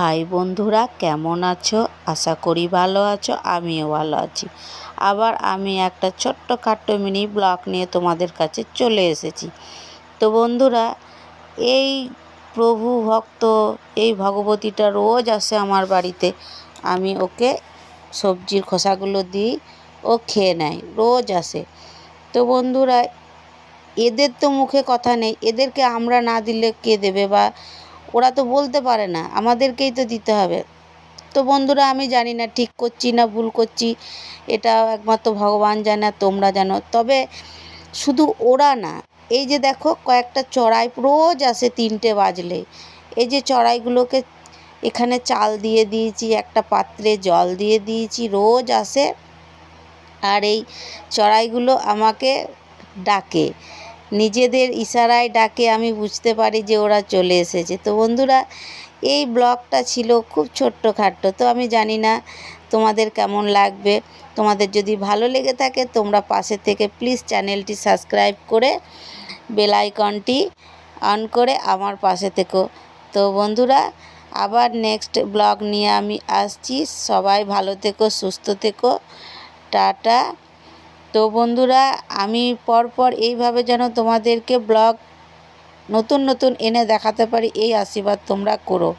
High বন্ধুরা, কেমন আছো? আশা করি ভালো আছো, আমিও ভালো আছি। আবার আমি একটা ছোট্ট খাট্ট মিনি ব্লগ নিয়ে তোমাদের কাছে চলে এসেছি। তো বন্ধুরা, এই প্রভু ভক্ত, এই ভগবতীটা রোজ আসে আমার বাড়িতে। আমি ওকে সবজির খোসাগুলো দিই, ও খেয়ে নেয়, রোজ আসে। তো বন্ধুরা, এদের তো মুখে কথা নেই, এদেরকে আমরা না দিলে কে দেবে বা ওরা তো বলতে পারে না, আমাদেরকেই তো দিতে হবে। তো বন্ধুরা, আমি জানি না ঠিক করছি না ভুল করছি এটা একমাত্র ভগবান জানে তোমরা জানো। তবে শুধু ওরা না, এই যে দেখো কয়েকটা চড়াই রোজ আসে তিনটে বাজলে। এই যে চড়াইগুলোকে এখানে চাল দিয়ে দিয়েছি, একটা পাত্রে জল দিয়ে দিয়েছি, রোজ আসে। আর এই চড়াইগুলো আমাকে ডাকে। নিজেদের ইশারায় ডাকে, আমি বুঝতে পারি যে ওরা চলে এসেছে। তো বন্ধুরা, এই ব্লগটা ছিল খুব ছোট্ট খাট্ট তো আমি জানি না তোমাদের কেমন লাগবে। তোমাদের যদি ভালো লেগে থাকে, তোমরা পাশে থেকে প্লিজ চ্যানেলটি সাবস্ক্রাইব করে বেল আইকনটি অন করে আমার পাশে থেকো। তো বন্ধুরা, আবার নেক্সট ব্লগ নিয়ে আমি আসছি। সবাই ভালো থেকো, সুস্থ থেকো। টাটা। তো বন্ধুরা, আমি পরপর এইভাবে যেন তোমাদেরকে ব্লগ নতুন নতুন এনে দেখাতে পারি, এই আশীর্বাদ তোমরা করো।